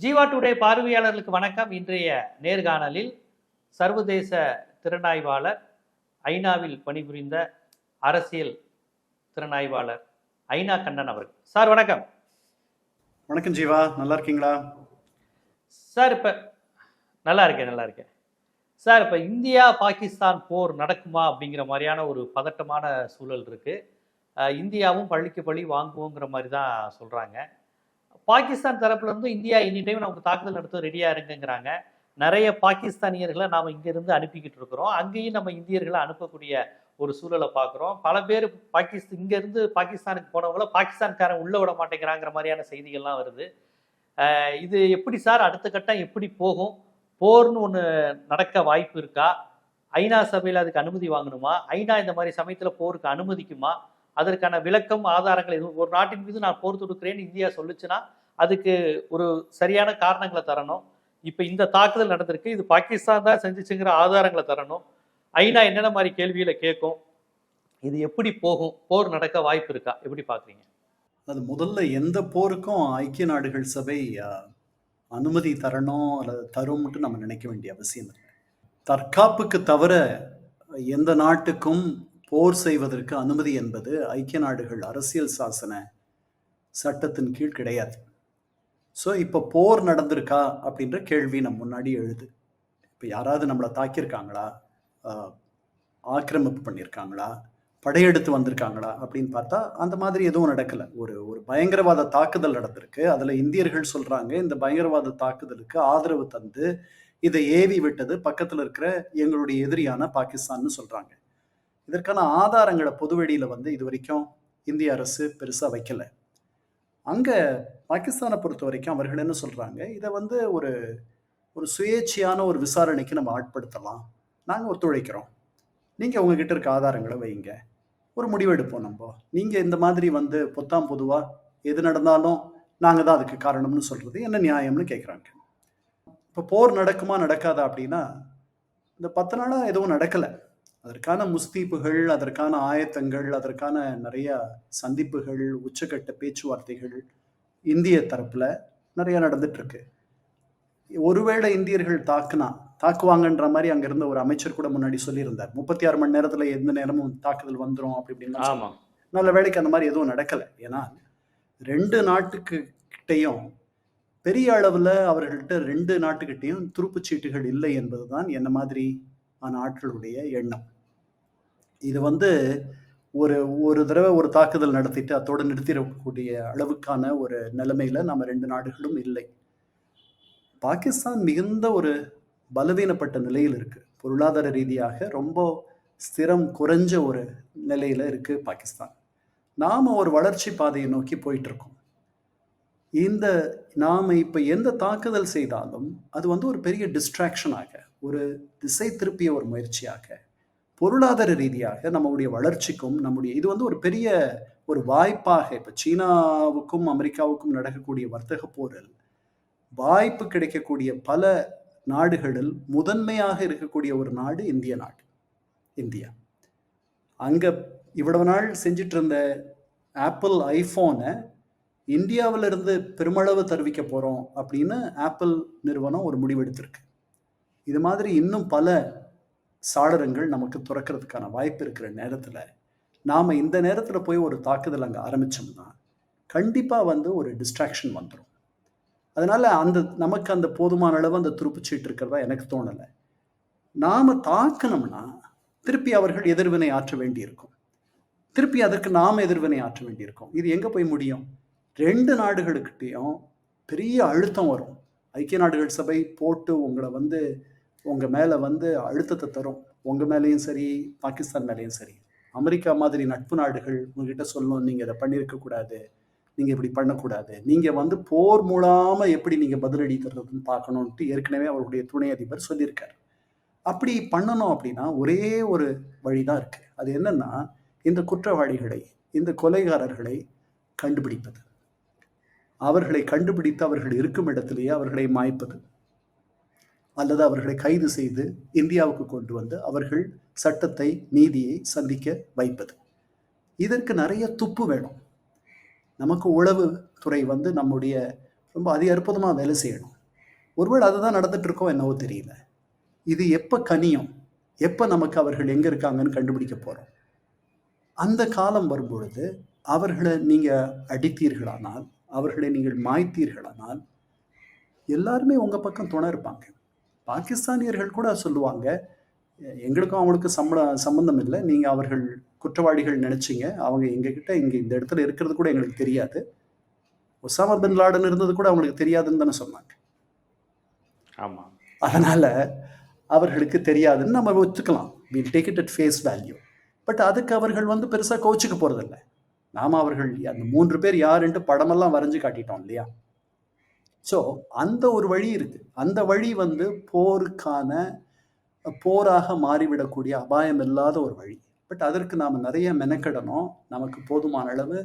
Jeeva today பார்வையாளர்களுக்கு வணக்கம். இன்றைய நேர்காணலில் சர்வதேச திறனாய்வாளர் ஐநாவில் பணிபுரிந்த அரசியல் திறனாய்வாளர் ஐநா கண்ணன் அவர்கள். சார் வணக்கம். வணக்கம் ஜீவா. நல்லா இருக்கீங்களா? சார் இப்போ நல்லா இருக்கேன் நல்லா இருக்கேன். சார் இப்போ இந்தியா பாகிஸ்தான் போர் நடக்குமா அப்படிங்கிற மாதிரியான ஒரு பதட்டமான சூழல் இருக்கு. அஹ் இந்தியாவும் பள்ளிக்கு பள்ளி வாங்குவோங்கிற மாதிரி தான் சொல்றாங்க. பாகிஸ்தான் தரப்புலேருந்து இந்தியா எனி டைம் நமக்கு தாக்குதல் நடத்த ரெடியாக இருக்குங்கிறாங்க நிறைய பாகிஸ்தானியர்களை நாம் இங்கேருந்து அனுப்பிக்கிட்டு இருக்கிறோம். அங்கேயும் நம்ம இந்தியர்களை அனுப்பக்கூடிய ஒரு சூழலை பார்க்குறோம். பல பேர் பாகிஸ்தான் இங்கேருந்து பாகிஸ்தானுக்கு போனவங்கள பாகிஸ்தான்காரன் உள்ளே விட மாட்டேங்கிறாங்கிற மாதிரியான செய்திகள்லாம் வருது. இது எப்படி சார்? அடுத்த கட்டம் எப்படி போகும்? போர்னு ஒன்று நடக்க வாய்ப்பு இருக்கா? ஐநா சபையில் அதுக்கு அனுமதி வாங்கணுமா? ஐநா இந்த மாதிரி சமயத்தில் போருக்கு அனுமதிக்குமா? அதற்கான விளக்கம் ஆதாரங்கள் எதுவும் ஒரு நாட்டின் மீது நான் போர் தொடுக்கிறேன்னு இந்தியா சொல்லுச்சுன்னா அதுக்கு ஒரு சரியான காரணங்களை தரணும். இப்போ இந்த தாக்குதல் நடந்திருக்கு இது பாகிஸ்தான் தான் செஞ்சிச்சுங்கிற ஆதாரங்களை தரணும். ஐநா என்னென்ன மாதிரி கேள்வியில் கேட்கும்? இது எப்படி போகும்? போர் நடக்க வாய்ப்பு இருக்கா? எப்படி பார்க்குறீங்க அது முதல்ல எந்த போருக்கும் ஐக்கிய நாடுகள் சபை அனுமதி தரணும் அல்லது தரும்ட்டு நம்ம நினைக்க வேண்டிய அவசியம் இல்லை. தற்காப்புக்கு தவிர எந்த நாட்டுக்கும் போர் செய்வதற்கு அனுமதி என்பது ஐக்கிய நாடுகள் அரசியல் சாசன சட்டத்தின் கீழ் கிடையாது. ஸோ இப்போ போர் நடந்திருக்கா அப்படின்ற கேள்வி நம்ம முன்னாடி எழுது. இப்போ யாராவது நம்மளை தாக்கியிருக்காங்களா? ஆக்கிரமிப்பு பண்ணியிருக்காங்களா? படையெடுத்து வந்திருக்காங்களா? அப்படின்னு பார்த்தா அந்த மாதிரி எதுவும் நடக்கல. ஒரு ஒரு பயங்கரவாத தாக்குதல் நடந்திருக்கு. அதில் இந்தியர்கள் சொல்கிறாங்க இந்த பயங்கரவாத தாக்குதலுக்கு ஆதரவு தந்து இதை ஏவி விட்டது பக்கத்தில் இருக்கிற எங்களுடைய எதிரியான பாகிஸ்தான்னு சொல்கிறாங்க இதற்கான ஆதாரங்களை பொதுவெளியில் வந்து இது வரைக்கும் இந்திய அரசு பெருசாக வைக்கலை. அங்கே பாகிஸ்தானை பொறுத்த வரைக்கும் அவர்கள் என்ன சொல்கிறாங்க இதை வந்து ஒரு ஒரு சுயேட்சையான ஒரு விசாரணைக்கு நம்ம ஆட்படுத்தலாம். நாங்கள் ஒத்துழைக்கிறோம். நீங்கள் உங்ககிட்ட இருக்க ஆதாரங்களை வைங்க. ஒரு முடிவெடுப்போம் நம்ம. நீங்கள் இந்த மாதிரி வந்து பொத்தாம் பொதுவாக எது நடந்தாலும் நாங்கள் தான் அதுக்கு காரணம்னு சொல்கிறது என்ன நியாயம்னு கேட்குறாங்க இப்போ போர் நடக்குமா நடக்காதா அப்படின்னா இந்த பத்து நாளாக எதுவும் நடக்கலை. அதற்கான முஸ்தீப்புகள் அதற்கான ஆயத்தங்கள் அதற்கான நிறைய சந்திப்புகள் உச்சக்கட்ட பேச்சுவார்த்தைகள் இந்திய தரப்புல நிறைய நடந்துட்டு இருக்கு ஒருவேளை இந்தியர்கள் தாக்குனா தாக்குவாங்கன்ற மாதிரி அங்க இருந்த ஒரு அமைச்சர் கூட முன்னாடி சொல்லியிருந்தார். முப்பத்தி ஆறு மணி நேரத்துல எந்த நேரமும் தாக்குதல் வந்துரும் அப்படி இப்படின்னு ஆமாம் நல்ல வேளைக்கு அந்த மாதிரி எதுவும் நடக்கல. ஏன்னா ரெண்டு நாட்டுக்கு கிட்டையும் பெரிய அளவுல அவர்கள்ட்ட ரெண்டு நாட்டுக்கிட்டையும் துருப்புச் சீட்டுகள் இல்லை என்பதுதான் என்ன மாதிரி ஆன ஆட்களுடைய எண்ணம். இது வந்து ஒரு ஒரு தடவை ஒரு தாக்குதல் நடத்திட்டு அத்தோடு நிறுத்திடக்கூடிய அளவுக்கான ஒரு நிலைமையில நம்ம ரெண்டு நாடுகளும் இல்லை. பாகிஸ்தான் மிகுந்த ஒரு பலவீனப்பட்ட நிலையில் இருக்கு. பொருளாதார ரீதியாக ரொம்ப ஸ்திரம் குறைஞ்ச ஒரு நிலையில இருக்கு பாகிஸ்தான். நாம் ஒரு வளர்ச்சி பாதையை நோக்கி போயிட்டு இருக்கோம் இந்த நாம் இப்போ எந்த தாக்குதல் செய்தாலும் அது வந்து ஒரு பெரிய டிஸ்ட்ராக்ஷனாக ஒரு திசை திருப்பிய ஒரு முயற்சியாக பொருளாதார ரீதியாக நம்முடைய வளர்ச்சிக்கும் நம்முடைய இது வந்து ஒரு பெரிய ஒரு வாய்ப்பாக இப்போ சீனாவுக்கும் அமெரிக்காவுக்கும் நடக்கக்கூடிய வர்த்தக போரில் வாய்ப்பு கிடைக்கக்கூடிய பல நாடுகளில் முதன்மையாக இருக்கக்கூடிய ஒரு நாடு இந்திய நாடு இந்தியா. அங்கே இவ்வளவு நாள் செஞ்சிட்டு இருந்த ஆப்பிள் ஐஃபோனை இந்தியாவிலிருந்து பெருமளவு தெரிவிக்க போகிறோம் அப்படின்னு ஆப்பிள் நிறுவனம் ஒரு முடிவெடுத்திருக்கு. இது மாதிரி இன்னும் பல சாளரங்கள் நமக்கு துறக்கிறதுக்கான வாய்ப்பு இருக்கிற நேரத்தில் நாம் இந்த நேரத்தில் போய் ஒரு தாக்குதல் அங்கே ஆரம்பித்தோம்னா கண்டிப்பாக வந்து ஒரு டிஸ்ட்ராக்ஷன் வந்துடும் அதனால் அந்த நமக்கு அந்த போதுமான அளவு அந்த துருப்புச்சீட்டு இருக்கிறதா எனக்கு தோணலை. நாம் தாக்கணும்னா திருப்பி அவர்கள் எதிர்வினை ஆற்ற வேண்டியிருக்கும். திருப்பி அதற்கு நாம் எதிர்வினை ஆற்ற வேண்டியிருக்கும். இது எங்கே போய் முடியும்? ரெண்டு நாடுகளுக்கிட்டேயும் பெரிய அழுத்தம் வரும். ஐக்கிய நாடுகள் சபை போட்டு உங்களை வந்து உங்க மேல வந்து அழுத்தத்தை தரும். உங்க மேலேயும் சரி பாகிஸ்தான் மேலேயும் சரி. அமெரிக்கா மாதிரி நட்பு நாடுகள் உங்ககிட்ட சொல்லணும் நீங்க இதை பண்ணியிருக்க கூடாது. நீங்க இப்படி பண்ணக்கூடாது. நீங்க வந்து போர் மூலாம எப்படி நீங்க பதிலடி தர்றதுன்னு பார்க்கணும்ட்டு ஏற்கனவே அவருடைய துணை அதிபர் சொல்லியிருக்காரு. அப்படி பண்ணணும் அப்படின்னா ஒரே ஒரு வழிதான் இருக்கு. அது என்னன்னா இந்த குற்றவாளிகளை இந்த கொலைகாரர்களை கண்டுபிடிப்பது. அவர்களை கண்டுபிடித்து அவர்கள் இருக்கும் இடத்திலேயே அவர்களை மாய்ப்பது. அல்லது அவர்களை கைது செய்து இந்தியாவுக்கு கொண்டு வந்து அவர்கள் சட்டத்தை நீதியை சந்திக்க வைப்பது. இதற்கு நிறைய துப்பு வேணும். நமக்கு உளவு துறை வந்து நம்முடைய ரொம்ப அதி அற்புதமாக வேலை செய்யணும். ஒருவேளை அதுதான் நடந்துட்டு இருக்கோ என்னவோ தெரியல. இது எப்போ கனியும்? எப்போ நமக்கு அவர்கள் எங்கே இருக்காங்கன்னு கண்டுபிடிக்க போகிறோம் அந்த காலம் வரும்பொழுது அவர்களை நீங்கள் அடித்தீர்களானால் அவர்களை நீங்கள் மாய்த்தீர்களானால் எல்லாருமே உங்கள் பக்கம் துணை இருப்பாங்க. பாகிஸ்தானியர்கள் கூட சொல்லுவாங்க எங்களுக்கும் அவங்களுக்கும் சம்பள சம்பந்தம் இல்லை. நீங்கள் அவர்கள் குற்றவாளிகள் நினைச்சீங்க. அவங்க எங்ககிட்ட இங்கே இந்த இடத்துல இருக்கிறது கூட எங்களுக்கு தெரியாது. ஒசாமா பின் லாடன் இருந்தது கூட அவங்களுக்கு தெரியாதுன்னு தானே சொன்னாங்க. ஆமாம் அதனால அவர்களுக்கு தெரியாதுன்னு நம்ம ஒத்துக்கலாம். Will take it at face value but அதுக்கு அவர்கள் வந்து பெருசாக கோச்சிக்க போகிறதில்ல நாம அவர்கள் அந்த மூன்று பேர் யாருன்ட்டு படமெல்லாம் வரைஞ்சு காட்டிட்டோம் இல்லையா? ஸோ அந்த ஒரு வழி இருக்கு. அந்த வழி வந்து போருக்கான போராக மாறிவிடக்கூடிய அபாயம் இல்லாத ஒரு வழி. பட் அதற்கு நாம் நிறைய மெனக்கிடணும். நமக்கு போதுமான அளவு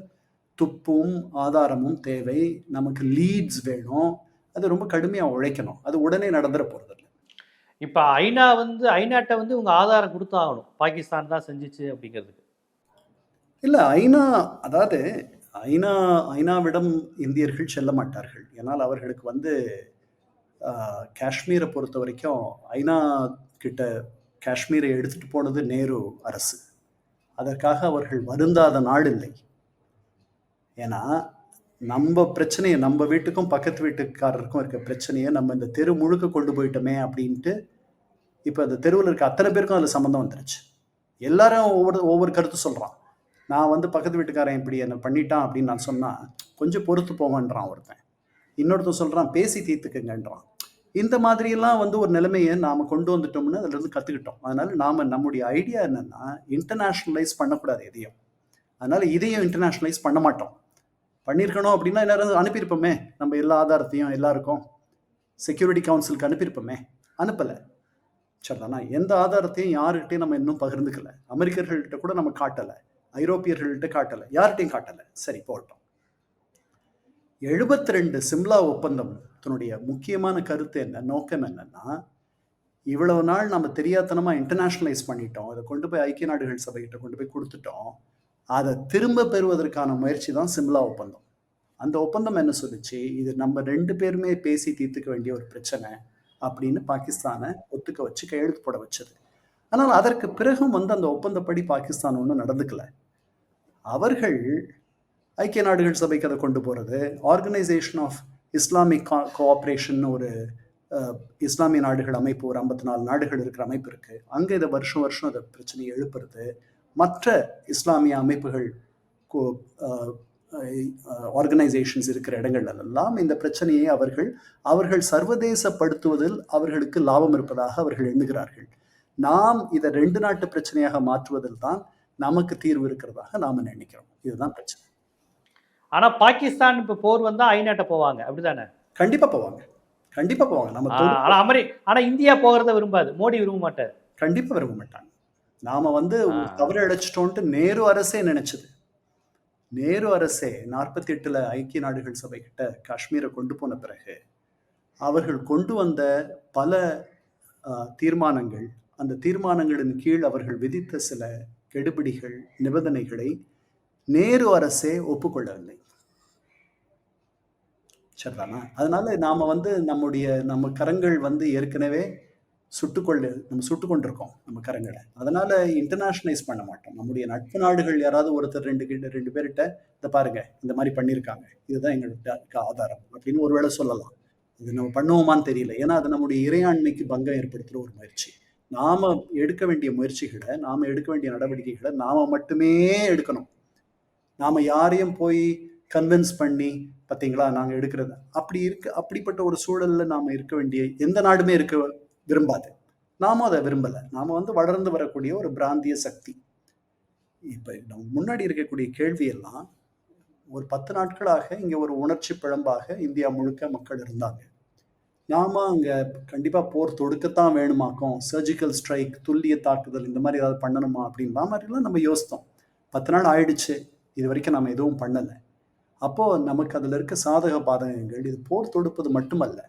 துப்பும் ஆதாரமும் தேவை. நமக்கு லீட்ஸ் வேணும். அது ரொம்ப கடுமையாக உழைக்கணும். அது உடனே நடந்துட போகிறதில்ல இப்போ ஐநா வந்து ஐநாட்ட வந்து உங்க ஆதாரம் கொடுத்தாகணும். பாகிஸ்தான் தான் செஞ்சுச்சு அப்படிங்கிறதுக்கு. இல்லை ஐநா அதாவது ஐநா ஐநாவிடம் இந்தியர்கள் செல்ல மாட்டார்கள். ஏன்னால் அவர்களுக்கு வந்து காஷ்மீரை பொறுத்த வரைக்கும் ஐநா கிட்ட காஷ்மீரை எடுத்துட்டு போனது நேரு அரசு. அதற்காக அவர்கள் வருந்தாத நாடு இல்லை. ஏன்னா நம்ம பிரச்சனையை நம்ம வீட்டுக்கும் பக்கத்து வீட்டுக்காரருக்கும் இருக்க பிரச்சனையை நம்ம இந்த தெரு முழுக்க கொண்டு போயிட்டோமே அப்படின்ட்டு இப்போ அந்த தெருவில் இருக்க அத்தனை பேருக்கும் அதில் சம்மந்தம் வந்துருச்சு. எல்லாரும் ஒவ்வொரு ஒவ்வொரு கருத்து சொல்கிறான் நான் வந்து பக்கத்து வீட்டுக்காரன் இப்படி என்ன பண்ணிட்டான் அப்படின்னு நான் சொன்னால் கொஞ்சம் பொறுத்து போங்கன்றான் ஒருத்தன். இன்னொருத்தன் சொல்கிறான் பேசி தீர்த்துக்குங்கன்றான். இந்த மாதிரியெல்லாம் வந்து ஒரு நிலைமையை நாம் கொண்டு வந்துட்டோம்னு அதுலேருந்து கற்றுக்கிட்டோம் அதனால் நாம் நம்முடைய ஐடியா என்னென்னா இன்டர்நேஷ்னலைஸ் பண்ணக்கூடாது எதையும். அதனால் இதையும் இன்டர்நேஷ்னலைஸ் பண்ண மாட்டோம். பண்ணியிருக்கணும் அப்படின்னா எல்லாரும் அனுப்பியிருப்போமே. நம்ம எல்லா ஆதாரத்தையும் எல்லாருக்கும் செக்யூரிட்டி கவுன்சிலுக்கு அனுப்பியிருப்போமே. அனுப்பலை. சரிதானா எந்த ஆதாரத்தையும் யாருக்கிட்டையும் நம்ம இன்னும் பகிர்ந்துக்கல. அமெரிக்கர்கள்கிட்ட கூட நம்ம காட்டலை. ஐரோப்பியர்கள்ட்ட காட்டலை. யார்கிட்டையும் காட்டலை. சரி போட்டோம் எழுபத்தி ரெண்டு சிம்லா ஒப்பந்தம் தன்னுடைய முக்கியமான கருத்து என்ன நோக்கம் என்னன்னா இவ்வளவு நாள் நம்ம தெரியாதனமா இன்டர்நேஷனலைஸ் பண்ணிட்டோம். அதை கொண்டு போய் ஐக்கிய நாடுகள் சபைகிட்ட கொண்டு போய் கொடுத்துட்டோம். அதை திரும்ப பெறுவதற்கான முயற்சி தான் சிம்லா ஒப்பந்தம். அந்த ஒப்பந்தம் என்ன சொல்லிச்சு? இது நம்ம ரெண்டு பேருமே பேசி தீர்த்துக்க வேண்டிய ஒரு பிரச்சனை அப்படின்னு பாகிஸ்தானை ஒத்துக்க வச்சு கையெழுத்து போட வச்சது. ஆனால் அதற்கு பிறகும் வந்து அந்த ஒப்பந்தப்படி பாகிஸ்தான் ஒன்றும் நடந்துக்கல. அவர்கள் ஐக்கிய நாடுகள் சபைக்கு அதை கொண்டு போகிறது ஆர்கனைசேஷன் ஆஃப் இஸ்லாமிக் கோஆப்ரேஷன் ஒரு இஸ்லாமிய நாடுகள் அமைப்பு ஒரு ஐம்பத்தி நாலு நாடுகள் இருக்கிற அமைப்பு இருக்குது அங்கே இதை வருஷம் வருஷம் அதை பிரச்சனையை எழுப்புறது. மற்ற இஸ்லாமிய அமைப்புகள் ஆர்கனைசேஷன்ஸ் இருக்கிற இடங்கள்ல எல்லாம் இந்த பிரச்சனையை அவர்கள் அவர்கள் சர்வதேசப்படுத்துவதில் அவர்களுக்கு லாபம் இருப்பதாக அவர்கள் எண்ணுகிறார்கள். நாம் இதை ரெண்டு நாட்டு பிரச்சனையாக மாற்றுவதில் தான் நமக்கு தீர்வு இருக்கிறதாக நாம நினைக்கிறோம். இதுதான் பிரச்சனை. ஆனா பாகிஸ்தான் இப்ப போர் வந்தா ஐநாட்ட போவாங்க. அப்படிதானே? கண்டிப்பா போவாங்க. கண்டிப்பா போவாங்க. நம்ம ஆனா அமெரி ஆனா இந்தியா போகிறத விரும்பாது. மோடி விரும்ப மாட்டார். கண்டிப்பா விரும்ப மாட்டாங்க. நாம வந்து. தவறு இழைச்சிட்டோன்ட்டு நேரு அரசே நினைச்சது. நேரு அரசே நாற்பத்தி எட்டுல ஐக்கிய நாடுகள் சபை கிட்ட காஷ்மீரை கொண்டு போன பிறகு அவர்கள் கொண்டு வந்த பல தீர்மானங்கள் அந்த தீர்மானங்களின் கீழ் அவர்கள் விதித்த சில கெடுபிடிகள் நிபந்தனைகளை நேரு அரசே ஒப்புக்கொள்ளவில்லை. சரிதானா? அதனால நாம வந்து நம்முடைய நம்ம கரங்கள் வந்து ஏற்கனவே சுட்டுக்கொள்ள நம்ம சுட்டு கொண்டிருக்கோம் நம்ம கரங்களை. அதனால இன்டர்நேஷனலைஸ் பண்ண மாட்டோம். நம்முடைய நட்பு நாடுகள் யாராவது ஒருத்தர் ரெண்டு கிட்ட ரெண்டு பேர்கிட்ட இதை பாருங்க இந்த மாதிரி பண்ணியிருக்காங்க. இதுதான் எங்களுக்கு ஆதாரம் அப்படின்னு ஒருவேளை சொல்லலாம். இது நம்ம பண்ணுவோமான்னு தெரியல. ஏன்னா அது நம்முடைய இறையாண்மைக்கு பங்கம் ஏற்படுத்துகிற ஒரு முயற்சி. நாம எடுக்க வேண்டிய முயற்சிகளை நாம எடுக்க வேண்டிய நடவடிக்கைகளை நாம மட்டுமே எடுக்கணும். நாம யாரையும் போய் கன்வின்ஸ் பண்ணி பார்த்தீங்களா நாங்கள் எடுக்கிறது. அப்படி இருக்க அப்படிப்பட்ட ஒரு சூழலில் நாம் இருக்க வேண்டிய எந்த நாடுமே இருக்க விரும்பாது. நாமும் அதை விரும்பலை. நாம் வந்து வளர்ந்து வரக்கூடிய ஒரு பிராந்திய சக்தி. இப்போ நம்ம முன்னாடி இருக்கக்கூடிய கேள்வியெல்லாம் ஒரு பத்து நாட்களாக இங்கே ஒரு உணர்ச்சி பிழம்பாக இந்தியா முழுக்க மக்கள் இருந்தாங்க. நாம அங்கே கண்டிப்பாக போர் தொடுக்கத்தான் வேணுமாக்கும். சர்ஜிக்கல் ஸ்ட்ரைக் துல்லிய தாக்குதல் இந்த மாதிரி ஏதாவது பண்ணணுமா அப்படின்ற மாதிரிலாம் நம்ம யோசித்தோம். பத்து நாள் ஆயிடுச்சு. இது வரைக்கும் நம்ம எதுவும் பண்ணலை. அப்போது நமக்கு அதில் இருக்க சாதக பாதகங்கள் இது போர் தொடுப்பது மட்டுமல்ல.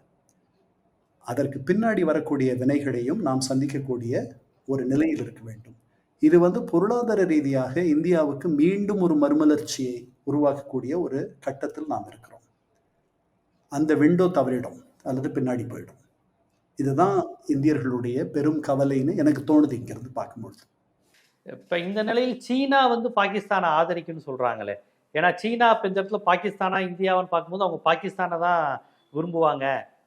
அதற்கு பின்னாடி வரக்கூடிய வினைகளையும் நாம் சந்திக்கக்கூடிய ஒரு நிலையில் இருக்க வேண்டும். இது வந்து பொருளாதார ரீதியாக இந்தியாவுக்கு மீண்டும் ஒரு மறுமலர்ச்சியை உருவாக்கக்கூடிய ஒரு கட்டத்தில் நாம் இருக்கிறோம். அந்த விண்டோ தவறிடும். அல்லது பின்னாடி போயிடும். இதுதான் இந்தியர்களுடைய பெரும் கவலைன்னு எனக்கு தோணுது இங்கிருந்து பார்க்கும்பொழுது. இப்ப இந்த நிலையில் சீனா வந்து பாகிஸ்தானை ஆதரிக்குன்னு சொல்றாங்களே. ஏன்னா சீனா இப்ப இந்த இடத்துல பாகிஸ்தானா இந்தியாவான்னு பார்க்கும்போது அவங்க பாகிஸ்தானை தான் விரும்புவாங்க.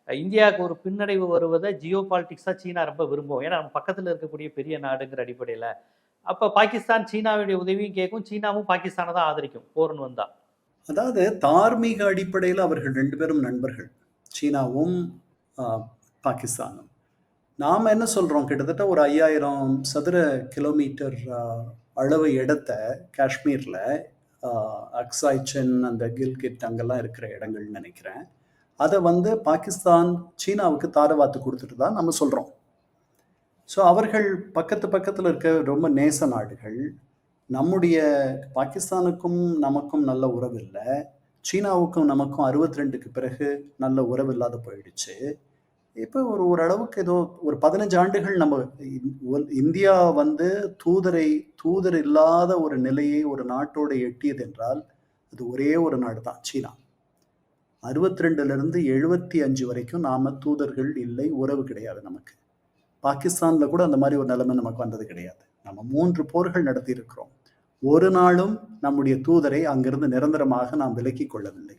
இந்தியாவுக்கு ஒரு பின்னடைவு வருவதை ஜியோ பாலிட்டிக்ஸாக சீனா ரொம்ப விரும்பும். ஏன்னா நம்ம பக்கத்தில் இருக்கக்கூடிய பெரிய நாடுங்கிற அடிப்படையில். அப்போ பாகிஸ்தான் சீனாவுடைய உதவியும் கேட்கும். சீனாவும் பாகிஸ்தானை தான் ஆதரிக்கும். போர்னு வந்தா. அதாவது தார்மீக அடிப்படையில் அவர்கள் ரெண்டு பேரும் நண்பர்கள். சீனாவும் பாகிஸ்தானும். நாம் என்ன சொல்கிறோம் கிட்டத்தட்ட ஒரு ஐயாயிரம் சதுர கிலோமீட்டர் அளவு இடத்த காஷ்மீரில் அக்சாய் சென் அந்த கில்கிட் அங்கெல்லாம் இருக்கிற இடங்கள்னு நினைக்கிறேன். அதை வந்து பாகிஸ்தான் சீனாவுக்கு தாரவாத்து கொடுத்துட்டு தான் நம்ம சொல்கிறோம் ஸோ அவர்கள் பக்கத்து பக்கத்தில் இருக்க ரொம்ப நேச நாடுகள். நம்முடைய பாகிஸ்தானுக்கும் நமக்கும் நல்ல உறவு இல்லை. சீனாவுக்கும் நமக்கும் அறுபத்தி ரெண்டுக்கு பிறகு நல்ல உறவு இல்லாத போயிடுச்சு. இப்போ ஒரு ஓரளவுக்கு ஏதோ ஒரு பதினஞ்சு ஆண்டுகள் நம்ம இந்- ஒல்- இந்தியா வந்து தூதரை தூதர் இல்லாத ஒரு நிலையை ஒரு நாட்டோடு எட்டியது என்றால் அது ஒரே ஒரு நாடு தான் சீனா. அறுபத்தி ரெண்டுலேருந்து எழுபத்தி அஞ்சு வரைக்கும் நாம் தூதர்கள் இல்லை உறவு கிடையாது நமக்கு. பாகிஸ்தானில் கூட அந்த மாதிரி ஒரு நிலைமை நமக்கு வந்தது கிடையாது. நம்ம மூன்று போர்கள் நடத்தி இருக்கிறோம் ஒரு நாளும் நம்முடைய தூதரை அங்கிருந்து நிரந்தரமாக நாம் விலக்கிக் கொள்ளவில்லை.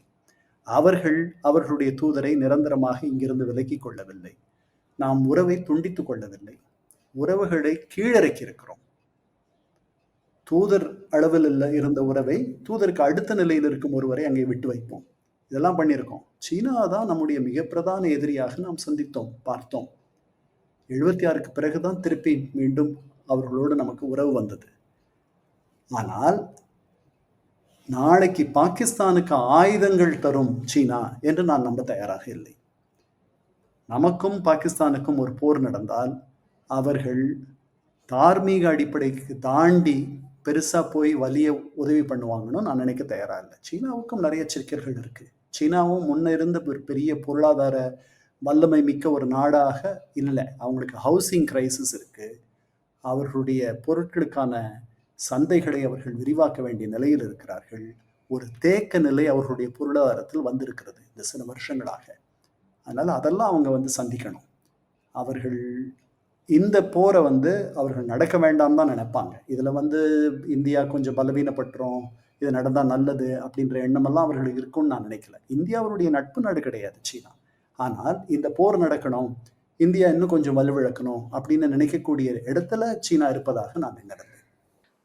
அவர்கள் அவர்களுடைய தூதரை நிரந்தரமாக இங்கிருந்து விலக்கிக் கொள்ளவில்லை. நாம் உறவை துண்டித்துக் கொள்ளவில்லை. உறவுகளை கீழிறக்கி இருக்கிறோம் தூதர் அளவில் இல்ல- இருந்த உறவை தூதருக்கு அடுத்த நிலையில் இருக்கும் ஒருவரை அங்கே விட்டு வைப்போம். இதெல்லாம் பண்ணியிருக்கோம். சீனா தான் நம்முடைய மிக பிரதான எதிரியாக நாம் சந்தித்தோம் பார்த்தோம். எழுபத்தி ஆறுக்கு பிறகுதான் திருப்பி மீண்டும் அவர்களோடு நமக்கு உறவு வந்தது. ஆனால் நாளைக்கு பாகிஸ்தானுக்கு ஆயுதங்கள் தரும் சீனா என்று நான் நம்ப தயாராக இல்லை. நமக்கும் பாகிஸ்தானுக்கும் ஒரு போர் நடந்தால் அவர்கள் தார்மீக அடிப்படைக்கு தாண்டி பெருசாக போய் வலிய உதவி பண்ணுவாங்கன்னு நான் நினைக்க தயாராக இல்லை. சீனாவுக்கும் நிறைய சிக்கல்கள் இருக்குது சீனாவும் முன்ன இருந்த ஒரு பெரிய பொருளாதார வல்லமை மிக்க ஒரு நாடாக இல்லை. அவங்களுக்கு ஹவுசிங் கிரைசிஸ் இருக்குது அவர்களுடைய பொருட்களுக்கான சந்தைகளை அவர்கள் விரிவாக்க வேண்டிய நிலையில் இருக்கிறார்கள். ஒரு தேக்க நிலை அவர்களுடைய பொருளாதாரத்தில் வந்திருக்கிறது இந்த சில வருஷங்களாக. அதனால் அதெல்லாம் அவங்க வந்து சந்திக்கணும். அவர்கள் இந்த போரை வந்து அவர்கள் நடக்க வேண்டாம் தான் நினைப்பாங்க. இதில் வந்து இந்தியா கொஞ்சம் பலவீனப்பட்டுரும் இது நடந்தால் நல்லது அப்படின்ற எண்ணமெல்லாம் அவர்களுக்கு இருக்கும்னு நான் நினைக்கல. இந்தியாவுடைய நட்பு நாடு கிடையாது சீனா. ஆனால் இந்த போர் நடக்கணும் இந்தியா இன்னும் கொஞ்சம் வலுவிழக்கணும் அப்படின்னு நினைக்கக்கூடிய இடத்துல சீனா இருப்பதாக நான் நினைக்கிறேன்.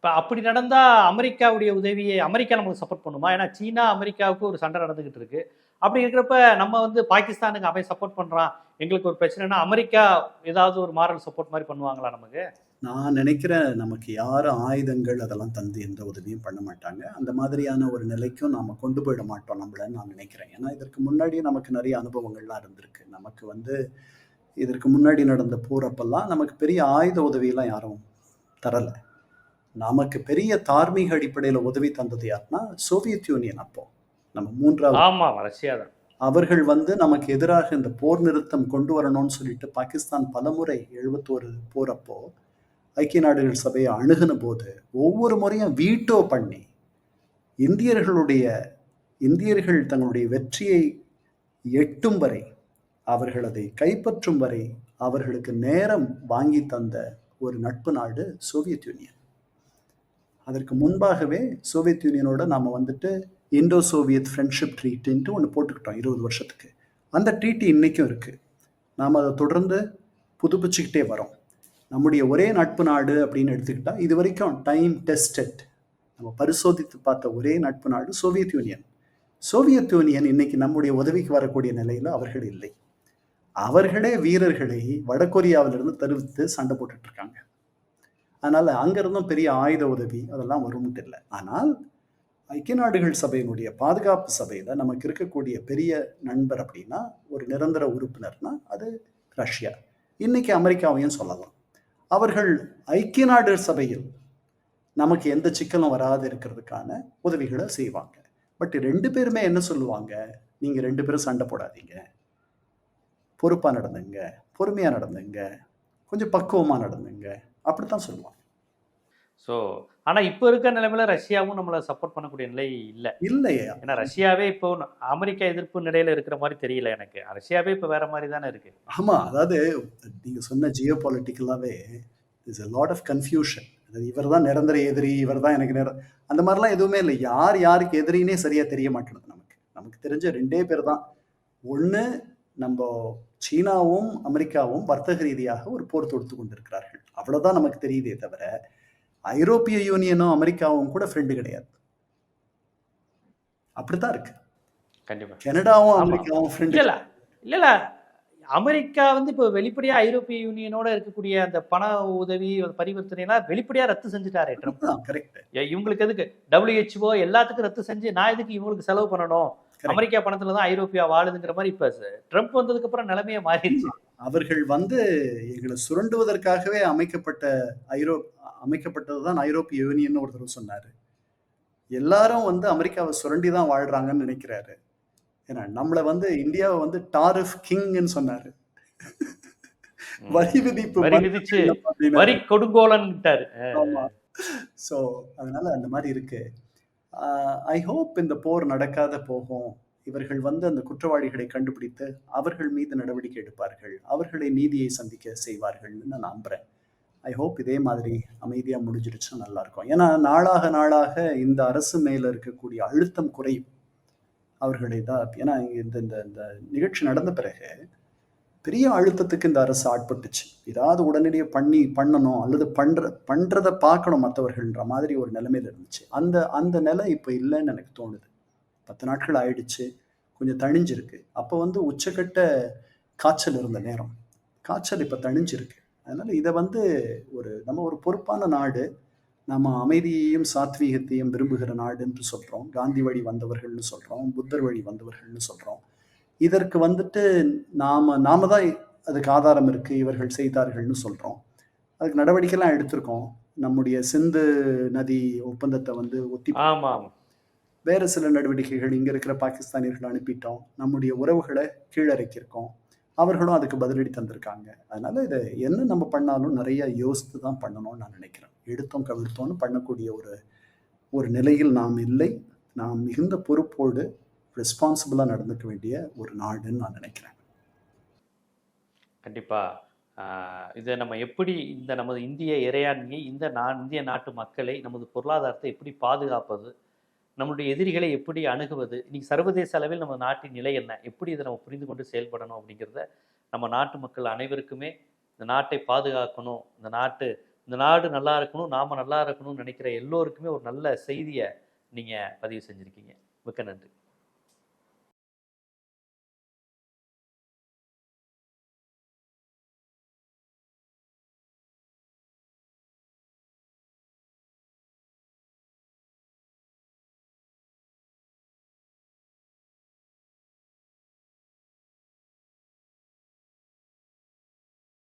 இப்போ அப்படி நடந்தால் அமெரிக்காவுடைய உதவியை அமெரிக்கா நமக்கு சப்போர்ட் பண்ணுமா? ஏன்னா சீனா அமெரிக்காவுக்கு ஒரு சண்டை நடந்துகிட்டு இருக்கு. அப்படி இருக்கிறப்ப நம்ம வந்து பாகிஸ்தானுக்கு அவன் சப்போர்ட் பண்ணுறான் எங்களுக்கு ஒரு பிரச்சனைனா அமெரிக்கா ஏதாவது ஒரு மாரல் சப்போர்ட் மாதிரி பண்ணுவாங்களா நமக்கு? நான் நினைக்கிறேன் நமக்கு யாரும் ஆயுதங்கள் அதெல்லாம் தந்து எந்த உதவியும் பண்ண மாட்டாங்க. அந்த மாதிரியான ஒரு நிலைக்கும் நாம் கொண்டு போயிட மாட்டோம் நம்மளன்னு நான் நினைக்கிறேன். ஏன்னா இதற்கு முன்னாடியே நமக்கு நிறைய அனுபவங்கள்லாம் இருந்திருக்கு. நமக்கு வந்து இதற்கு முன்னாடி நடந்த போறப்பெல்லாம் நமக்கு பெரிய ஆயுத உதவியெல்லாம் யாரும் தரலை. நமக்கு பெரிய தார்மீக அடிப்படையில் உதவி தந்தது யாருன்னா சோவியத் யூனியன் அப்போ. நம்ம மூன்றாவது ஆமா ரஷ்யா தான் அவர்கள் வந்து நமக்கு எதிராக இந்த போர் நிறுத்தம் கொண்டு வரணும்னு சொல்லிட்டு பாகிஸ்தான் பலமுறை எழுபத்தோரு போறப்போ ஐக்கிய நாடுகள் சபையை அணுகுன போது ஒவ்வொரு முறையும் வீட்டோ பண்ணி இந்தியர்களுடைய இந்தியர்கள் தங்களுடைய வெற்றியை எட்டும் வரை அவர்கள் அதை கைப்பற்றும் வரை அவர்களுக்கு நேரம் வாங்கி தந்த ஒரு நட்பு நாடு சோவியத் யூனியன். அதற்கு முன்பாகவே சோவியத் யூனியனோட நாம் வந்துட்டு இண்டோ சோவியத் ஃப்ரெண்ட்ஷிப் ட்ரீட்டின்ட்டு ஒன்று போட்டுக்கிட்டோம் இருபது வருஷத்துக்கு. அந்த ட்ரீட்டி இன்றைக்கும் இருக்குது நாம் அதை தொடர்ந்து புதுப்பிச்சுக்கிட்டே வரோம். நம்முடைய ஒரே நட்பு நாடு அப்படின்னு எடுத்துக்கிட்டால் இது வரைக்கும் டைம் டெஸ்டட் நம்ம பரிசோதித்து பார்த்த ஒரே நட்பு நாடு சோவியத் யூனியன். சோவியத் யூனியன் இன்னைக்கு நம்முடைய உதவிக்கு வரக்கூடிய நிலையில் அவர்கள் இல்லை. அவர்களே வீரர்களை வடகொரியாவிலிருந்து தருவித்து சண்டை போட்டுட்ருக்காங்க அதனால அங்கிருந்தும் பெரிய ஆயுத உதவி அதெல்லாம் வரும்ட்டு இல்லை. ஆனால் ஐக்கிய நாடுகள் சபையினுடைய பாதுகாப்பு சபையில நமக்கு இருக்கக்கூடிய பெரிய நண்பர் அப்படின்னா ஒரு நிரந்தர உறுப்பினர்னா அது ரஷ்யா. இன்னைக்கு அமெரிக்காவையும் சொல்லலாம். அவர்கள் ஐக்கிய நாடு சபையில் நமக்கு எந்த சிக்கலும் வராது இருக்கிறதுக்கான உதவிகளை செய்வாங்க. பட் ரெண்டு பேருமே என்ன சொல்லுவாங்க? நீங்க ரெண்டு பேரும் சண்டை போடாதீங்க. பொறுப்பா நடந்துங்க. பொறுமையா நடந்துங்க. கொஞ்சம் பக்குவமா நடந்துங்க. அப்படித்தான் சொல்லுவாங்க ஸோ ஆனா இப்போ இருக்க நிலைமையில ரஷ்யாவும் நம்மளை சப்போர்ட் பண்ணக்கூடிய நிலை இல்லை. இல்லையே. ஏன்னா ரஷ்யாவே இப்போ அமெரிக்கா எதிர்ப்பு நிலையில இருக்கிற மாதிரி தெரியல எனக்கு. ரஷ்யாவே இப்போ வேற மாதிரி தானே இருக்கு. ஆமா அதாவது நீங்க சொன்ன geo பொலிட்டிக்கலாவே is a lot of confusion அதாவது இவர் தான் நிரந்தர எதிரி இவர் தான் எனக்கு நிர அந்த மாதிரிலாம் எதுவுமே இல்லை. யார் யாருக்கு எதிரினே சரியா தெரிய மாட்டேங்குது நமக்கு. நமக்கு தெரிஞ்ச ரெண்டே பேர் தான். ஒன்று நம்ம சீனாவும் அமெரிக்காவும் வர்த்தக ரீதியாக ஒரு போர் தொடுத்து கொண்டிருக்கிறார்கள். அவ்வளவுதான் நமக்கு தெரியுதே தவிர ஐரோப்பிய யூனியனும் அமெரிக்காவும் கூட ஃப்ரெண்டு கிடையாது. அப்படித்தான் இருக்கு. கண்டிப்பா. கனடாவும். அமெரிக்காவும் ஃப்ரெண்டு இல்ல இல்ல. அமெரிக்கா வந்து இப்போ வெளிப்படையா ஐரோப்பிய யூனியனோட இருக்கக்கூடிய அந்த பண உதவி பரிவர்த்தனை எல்லாம் வெளிப்படையா ரத்து செஞ்சுட்டாரே ட்ரம்ப் கரெக்ட் இவங்களுக்கு எதுக்கு? டபிள்யூஹெச்ஓ எல்லாத்துக்கும் ரத்து செஞ்சு நான் எதுக்கு இவங்களுக்கு செலவு பண்ணணும். அமெரிக்கா பணத்துல தான் ஐரோப்பியா வாழுதுங்கிற மாதிரி இப்ப ட்ரம்ப் வந்ததுக்கு அப்புறம் நிலைமையே மாறிடுச்சு. அவர்கள் வந்து எங்களை சுரண்டுவதற்காகவே அமைக்கப்பட்ட ஐரோ அமைக்கப்பட்டதுதான் ஐரோப்பிய யூனியன் ஒருத்தர் சொன்னாரு. எல்லாரும் வந்து அமெரிக்காவை சுரண்டி தான் வாழ்றாங்கன்னு நினைக்கிறாரு. ஏன்னா நம்மளை வந்து இந்தியாவை வந்து டாரிஃப் கிங்னு சொன்னாரு. வரி விதிப்பு வரி ஆமா. ஸோ அதனால அந்த மாதிரி இருக்கு. ஐ ஹோப் இந்த போர் நடக்காத போகும். இவர்கள் வந்து அந்த குற்றவாளிகளை கண்டுபிடித்து அவர்கள் மீது நடவடிக்கை எடுப்பார்கள். அவர்களை நீதியை சந்திக்க செய்வார்கள்னு நான் நம்புகிறேன் ஐ ஹோப் இதே மாதிரி அமைதியாக முடிஞ்சிடுச்சுன்னா நல்லாயிருக்கும். ஏன்னா நாளாக நாளாக இந்த அரசு மேலே இருக்கக்கூடிய அழுத்தம் குறையும். அவர்களை தான் ஏன்னா இந்த இந்த இந்த நிகழ்ச்சி நடந்த பிறகு பெரிய அழுத்தத்துக்கு இந்த அரசு ஆட்பட்டுச்சு. ஏதாவது உடனடியாக பண்ணி பண்ணணும் அல்லது பண்ற பண்றதை பார்க்கணும் மற்றவர்கள்ன்ற மாதிரி ஒரு நிலைமையில் இருந்துச்சு. அந்த அந்த நிலை இப்போ இல்லைன்னு எனக்கு தோணுது. பத்து நாட்கள் ஆயிடுச்சு கொஞ்சம் தணிஞ்சிருக்கு. அப்போ வந்து உச்சக்கட்ட காய்ச்சல் இருந்த நேரம். காய்ச்சல் இப்போ தணிஞ்சிருக்கு. அதனால் இதை வந்து ஒரு நம்ம ஒரு பொறுப்பான நாடு நம்ம அமைதியையும் சாத்வீகத்தையும் விரும்புகிற நாடு என்று சொல்கிறோம் காந்தி வழி வந்தவர்கள்னு சொல்கிறோம் புத்தர் வழி வந்தவர்கள்னு சொல்கிறோம் இதற்கு வந்துட்டு நாம நாம தான் அதுக்கு ஆதாரம் இருக்குது இவர்கள் செய்தார்கள்னு சொல்கிறோம் அதுக்கு நடவடிக்கைலாம் எடுத்திருக்கோம். நம்முடைய சிந்து நதி ஒப்பந்தத்தை வந்து ஒத்தி வேறு சில நடவடிக்கைகள் இங்கே இருக்கிற பாகிஸ்தானியர்கள் அனுப்பிட்டோம். நம்முடைய உறவுகளை கீழறக்கியிருக்கோம். அவர்களும் அதுக்கு பதிலடி தந்திருக்காங்க. அதனால் இதை என்ன நம்ம பண்ணாலும் நிறைய யோசித்து தான் பண்ணணும்னு நான் நினைக்கிறேன். எடுத்தோம் கவிழ்த்தோம்னு பண்ணக்கூடிய ஒரு ஒரு நிலையில் நாம் இல்லை. நாம் மிகுந்த பொறுப்போடு ரெஸ்பான்சிபிளாக நடந்துக்க வேண்டிய ஒரு நாடுன்னு நான் நினைக்கிறேன். கண்டிப்பாக இதை நம்ம எப்படி இந்த நமது இந்திய இறையாண்மையை இந்த நா இந்திய நாட்டு மக்களை நமது பொருளாதாரத்தை எப்படி பாதுகாப்பது நம்மளுடைய எதிரிகளை எப்படி அணுகுவது? இன்னைக்கு சர்வதேச அளவில் நம்ம நாட்டின் நிலை என்ன? எப்படி இதை நம்ம புரிந்து கொண்டு செயல்படணும் அப்படிங்கிறத நம்ம நாட்டு மக்கள் அனைவருக்குமே இந்த நாட்டை பாதுகாக்கணும் இந்த நாட்டு இந்த நாடு நல்லா இருக்கணும் நாம நல்லா இருக்கணும்னு நினைக்கிற எல்லோருக்குமே ஒரு நல்ல செய்தியை நீங்க பதிவு செஞ்சிருக்கீங்க. மிக்க நன்றி.